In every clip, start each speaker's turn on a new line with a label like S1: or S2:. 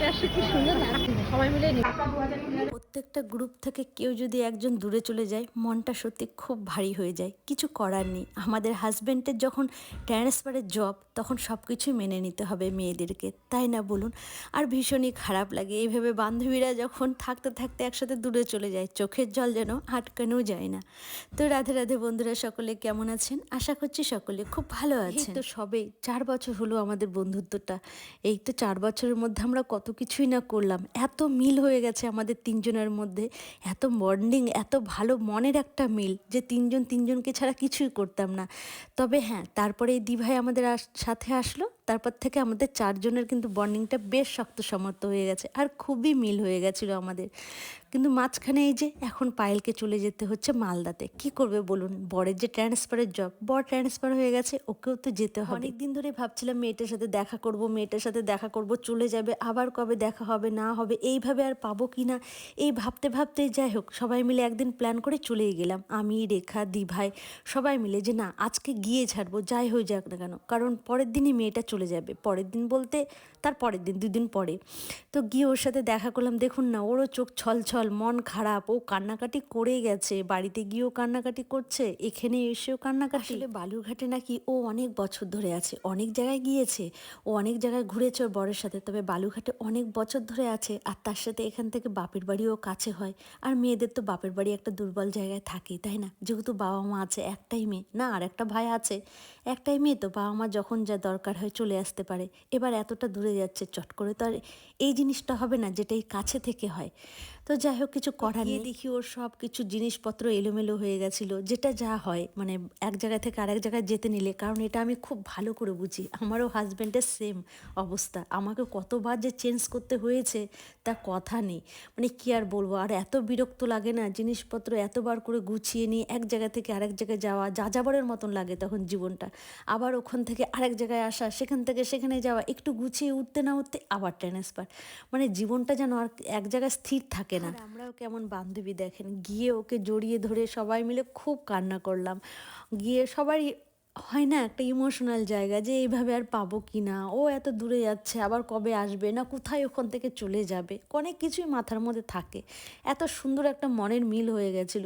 S1: জায়গাটা কি সুন্দর সবাই মিলে
S2: প্রত্যেকটা গ্রুপ থেকে কেউ যদি একজন দূরে চলে যায় মনটা সত্যি খুব ভারী হয়ে যায়। কিছু করার নেই। আমাদের হাজব্যান্ডের যখন ট্রান্সফারের জব তখন সব কিছুই মেনে নিতে হবে মেয়েদেরকে। তাই না বলুন? আর ভীষণই খারাপ লাগে। এইভাবে বান্ধবীরা যখন থাকতে থাকতে একসাথে দূরে চলে যায় চোখের জল যেন আটকানো যায় না। তো রাধে রাধে বন্ধুরা সকলে কেমন আছেন? আশা করছি সকলে খুব ভালো আছেন। তো সবেই চার বছর হলো আমাদের বন্ধুত্বটা। এই তো চার বছরের মধ্যে আমরা কত কিছুই না করলাম। এত মিল হয়ে গেছে আমাদের তিনজনের মধ্যে এত বন্ডিং এত ভালো মনের একটা মিল যে তিনজন তিনজনকে ছাড়া কিছুই করতাম না। তবে হ্যাঁ তারপরে এই দিভাই আমাদের সাথে আসলো। তারপর থেকে আমাদের চারজনের কিন্তু বন্ডিংটা বেশ শক্ত সমর্থ হয়ে গেছে আর খুবই মিল হয়ে গেছিল আমাদের। কিন্তু মাঝখানে এই যে এখন পায়েলকে চলে যেতে হচ্ছে মালদাতে। কি করবে বলুন? বরের যে ট্রান্সফারের জব বর ট্রান্সফার হয়ে গেছে, ওকেও তো যেতে হবে। অনেক দিন ধরে ভাবছিলাম মেয়েটার সাথে দেখা করব, মেয়েটার সাথে দেখা করব, চলে যাবে, আবার কবে দেখা হবে, না হবে, এইভাবে আর পাবো কি না? এই ভাবতে ভাবতে যাই হোক, সবাই মিলে একদিন প্ল্যান করে চলেই গেলাম। আমি, রেখা, দিভাই, সবাই মিলে যে না, আজকে গিয়ে ছাড়বো, যাই হয়ে যাক না কেন। কারণ পরের দিনই মেয়েটা চলে যাবে, পরের দিন বলতে তার পরের দিন, দুদিন পরে। তো গিয়ে ওর সাথে দেখা করলাম, দেখুন না, ওরও চোখ ছলছল, মন খারাপ, ও কান্নাকাটি করে গেছে, বাড়িতে গিয়েও কান্নাকাটি করছে, এখানে এসেও কান্নাকাটি। আসলে বালুরঘাটে নাকি ও অনেক বছর ধরে আছে, অনেক জায়গায় গিয়েছে, ও অনেক জায়গায় ঘুরেছে ওর বরের সাথে, তবে বালুরঘাটে অনেক বছর ধরে আছে, আর তার সাথে এখান থেকে বাপের বাড়িও কাছে হয়, আর মেয়েদের তো বাপের বাড়ি একটা দুর্বল জায়গায় থাকে, তাই না? যেহেতু বাবা মা আছে, একটাই মেয়ে, না, আর একটা ভাই আছে, একটাই মেয়ে, তো বাবা মা যখন যা দরকার হয় চলে আসতে পারে। এবার এতটা দূরে যাচ্ছে, চট করে তো আর এই জিনিসটা হবে না যেটা এই কাছে থেকে হয়। তো যাই হোক কিছু করার নেই। দেখি ওর সব কিছু জিনিসপত্র এলোমেলো হয়ে গেছিল। যেটা যা হয় মানে এক জায়গা থেকে আরেক জায়গায় যেতে নিলে কারণ এটা আমি খুব ভালো করে বুঝি। আমারও হাজব্যান্ডের সেম অবস্থা। আমাকে কতবার যে চেঞ্জ করতে হয়েছে তা কথা নেই। মানে কি আর বলব আর এত বিরক্ত লাগে না জিনিসপত্র এতবার করে গুছিয়ে নিয়ে এক জায়গা থেকে আরেক জায়গায় যাওয়া যা যাবারের মতন লাগে তখন জীবনটা। আবার ওখান থেকে আরেক জায়গায় আসা সেখান থেকে সেখানে যাওয়া একটু গুছিয়ে উঠতে না উঠতে আবার ট্রান্সফার মানে জীবনটা যেন আর এক জায়গায় স্থির থাকে না। আমরাও কেমন বান্ধবী দেখেন, গিয়ে ওকে জড়িয়ে ধরে সবাই মিলে খুব কান্না করলাম। গিয়ে সবারই হয় না একটা ইমোশনাল জায়গা যে এইভাবে আর পাবো কি না ও এত দূরে যাচ্ছে, আবার কবে আসবে, না কোথায় ওখান থেকে চলে যাবে, অনেক কিছুই মাথার মধ্যে থাকে। এত সুন্দর একটা মনের মিল হয়ে গেছিল।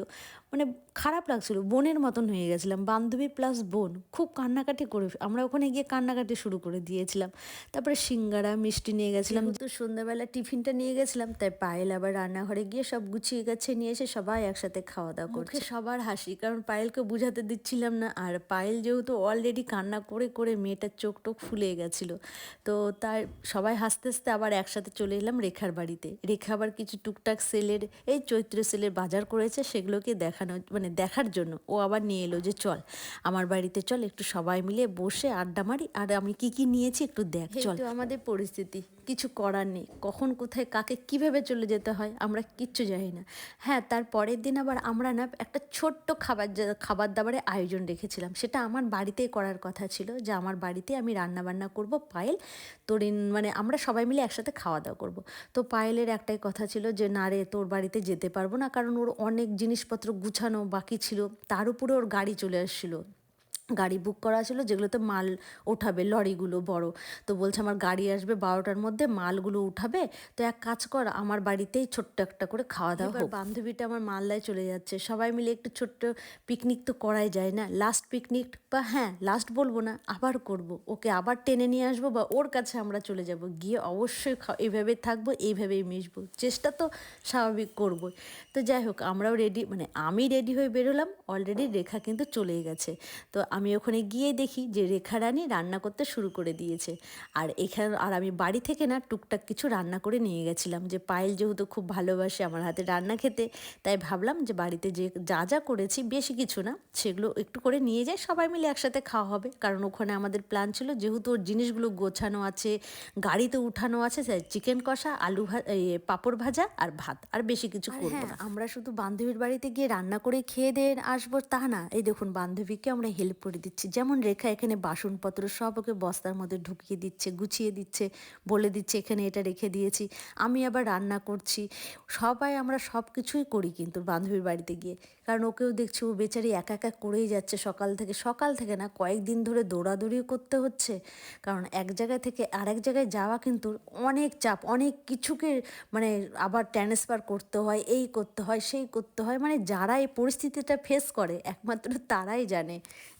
S2: মানে খারাপ লাগছিল বোনের মতন হয়ে গেছিলাম বান্ধবী প্লাস বোন খুব কান্নাকাটি করে আমরা ওখানে গিয়ে কান্নাকাটি শুরু করে দিয়েছিলাম। তারপরে সিঙ্গারা মিষ্টি নিয়ে গেছিলাম। তো সন্ধ্যাবেলা টিফিনটা নিয়ে গেছিলাম তাই পায়েল আবার রান্নাঘরে গিয়ে সব গুছিয়ে গেছে নিয়ে এসে সবাই একসাথে খাওয়া দাওয়া করছে। সবার হাসি কারণ পায়েলকে বুঝাতে দিচ্ছিলাম না আর পায়েল যেহেতু অলরেডি কান্না করে করে মেয়েটার চোখ টোক ফুলে গেছিল তো তার সবাই হাসতে হাসতে আবার একসাথে চলে এলাম রেখার বাড়িতে। রেখা আবার কিছু টুকটাক সেলের এই চৈত্র সেলের বাজার করেছে সেগুলোকে দেখানো মানে দেখার জন্য। ও আবার নিয়ে এলো যে চল আমার বাড়িতে চল একটু সবাই মিলে বসে আড্ডা মারি আর আমি কি কি নিয়েছি একটু দেখ চল। আমাদের পরিস্থিতি কিছু করার নেই। কখন কোথায় কাকে কীভাবে চলে যেতে হয় আমরা কিচ্ছু জানি না। হ্যাঁ তার পরের দিন আবার আমরা না একটা ছোট্ট খাবার খাবার দাবারের আয়োজন রেখেছিলাম। সেটা আমার বাড়িতেই করার কথা ছিল যে আমার বাড়িতে আমি রান্না বান্না করব পায়েল তোর মানে আমরা সবাই মিলে একসাথে খাওয়া দাওয়া করব। তো পায়েলের একটাই কথা ছিল যে না রে তোর বাড়িতে যেতে পারব না কারণ ওর অনেক জিনিসপত্র গুছানো বাকি ছিল তার উপরে ওর গাড়ি চলে আসছিল। গাড়ি বুক করা ছিল যেগুলোতে মাল ওঠাবে লরিগুলো বড়। তো বলছে আমার গাড়ি আসবে বারোটার মধ্যে মালগুলো উঠাবে। তো এক কাজ কর আমার বাড়িতেই ছোট্ট একটা করে খাওয়া দাওয়া হোক। বান্ধবীটা আমার মালদায় চলে যাচ্ছে। সবাই মিলে একটু ছোট্ট পিকনিক তো করাই যায় না। লাস্ট পিকনিক বা হ্যাঁ লাস্ট বলব না আবার করব। ওকে আবার টেনে নিয়ে আসব বা ওর কাছে আমরা চলে যাব। গিয়ে অবশ্যই এইভাবে থাকব এইভাবেই মিশবো। চেষ্টা তো স্বাভাবিক করব তো যাই হোক আমরাও রেডি মানে আমি রেডি হয়ে বেরোলাম। অলরেডি রেখা কিন্তু চলেই গেছে। তো আমি ওখানে গিয়ে দেখি যে রেখা রানী রান্না করতে শুরু করে দিয়েছে। আর এখানে আর আমি বাড়ি থেকে না টুকটাক কিছু রান্না করে নিয়ে গেছিলাম। যে পায়েল যেহেতু খুব ভালোবাসে আমার হাতে রান্না খেতে তাই ভাবলাম যে বাড়িতে যে যা যা করেছি বেশি কিছু না সেগুলো একটু করে নিয়ে যাই সবাই মিলে একসাথে খাওয়া হবে। কারণ ওখানে আমাদের প্ল্যান ছিল যেহেতু ওর জিনিসগুলো গোছানো আছে গাড়িতে উঠানো আছে চিকেন কষা আলু পাঁপড় ভাজা আর ভাত আর বেশি কিছু করব না। আমরা শুধু বান্ধবীর বাড়িতে গিয়ে রান্না করে খেয়ে দিয়ে আসব তা না। এই দেখুন বান্ধবীকে আমরা হেল্প করে দিচ্ছি। যেমন রেখা এখানে বাসনপত্র সব ওকে বস্তার মধ্যে ঢুকিয়ে দিচ্ছে, গুছিয়ে দিচ্ছে, বলে দিচ্ছে, এখানে এটা রেখে দিয়েছি, আমি আবার রান্না করছি। সবাই আমরা সব কিছুই করি কিন্তু বান্ধবীর বাড়িতে গিয়ে। কারণ ওকেও দেখছি ও বেচারি একা একা করেই যাচ্ছে সকাল থেকে। সকাল থেকে না, কয়েকদিন ধরে দৌড়াদৌড়িও করতে হচ্ছে। কারণ এক জায়গা থেকে আরেক জায়গায় যাওয়া কিন্তু অনেক চাপ, অনেক কিছুকে মানে আবার ট্রান্সফার করতে হয়, এই করতে হয়, সেই করতে হয়। মানে যারা এই পরিস্থিতিটা ফেস করে, একমাত্র তারাই জানে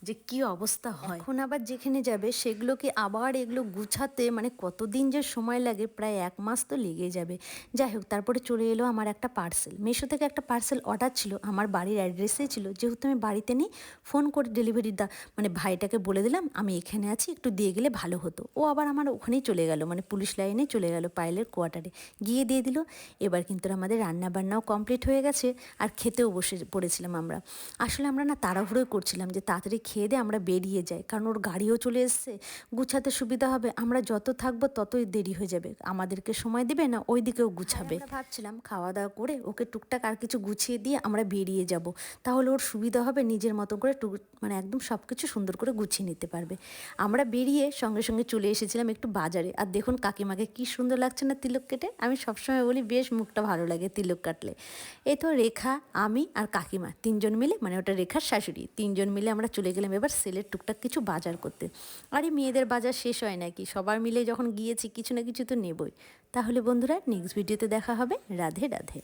S2: যে কি অবস্থা হয়। এখন আবার যেখানে যাবে, সেগুলোকে আবার এগুলো গুছাতে মানে কতদিন যে সময় লাগে, প্রায় এক মাস তো লেগে যাবে। যাই হোক, তারপরে চলে এলো আমার একটা পার্সেল মেশো থেকে একটা পার্সেল অর্ডার ছিল, আমার বাড়ির অ্যাড্রেসেই ছিল। যেহেতু আমি বাড়িতে নেই ফোন করে ডেলিভারি দা মানে ভাইটাকে বলে দিলাম, আমি এখানে আছি, একটু দিয়ে গেলে ভালো হতো। ও আবার আমার ওখানেই চলে গেল মানে পুলিশ লাইনে চলে গেল পাইলের কোয়ার্টারে গিয়ে দিয়ে দিল। এবার কিন্তু আমাদের রান্নাবান্নাও কমপ্লিট হয়ে গেছে, আর খেতেও বসে, পড়েছিলাম আমরা। আসলে আমরা না তাড়াহুড়োই করছিলাম যে তাড়াতাড়ি খেয়ে দিয়ে আমরা বেরিয়ে যাই। কারণ ওর গাড়িও চলে এসছে, গুছাতে সুবিধা হবে। আমরা যত থাকব ততই দেরি হয়ে যাবে। আমাদেরকে সময় দেবে না ওই দিকেও গুছাবে আমরা ভাবছিলাম খাওয়া দাওয়া করে ওকে টুকটাক আর কিছু গুছিয়ে দিয়ে আমরা বেরিয়ে যাব। তাহলে ওর সুবিধা হবে নিজের মতো করে টুক মানে একদম সব কিছু সুন্দর করে গুছিয়ে নিতে পারবে। আমরা বেরিয়ে সঙ্গে সঙ্গে চলে এসেছিলাম একটু বাজারে। আর দেখুন কাকিমাকে কি সুন্দর লাগছে না তিলক কেটে? আমি সবসময় বলি, বেশ মুখটা ভালো লাগে তিলক কাটলে। এই তো রেখা, আমি আর কাকিমা তিনজন মিলে মানে ওটা রেখার শাশুড়ি, তিনজন মিলে আমরা চলে গেলাম এবার সেলের টুকটাক কিছু বাজার করতে। আরে মেয়েদের বাজার শেষ হয় নাকি? সবার মিলে যখন গিয়েছি, কিছু না কিছু তো নেবই। তাহলে বন্ধুরা নেক্সট ভিডিওতে দেখা হবে। রাধে রাধে।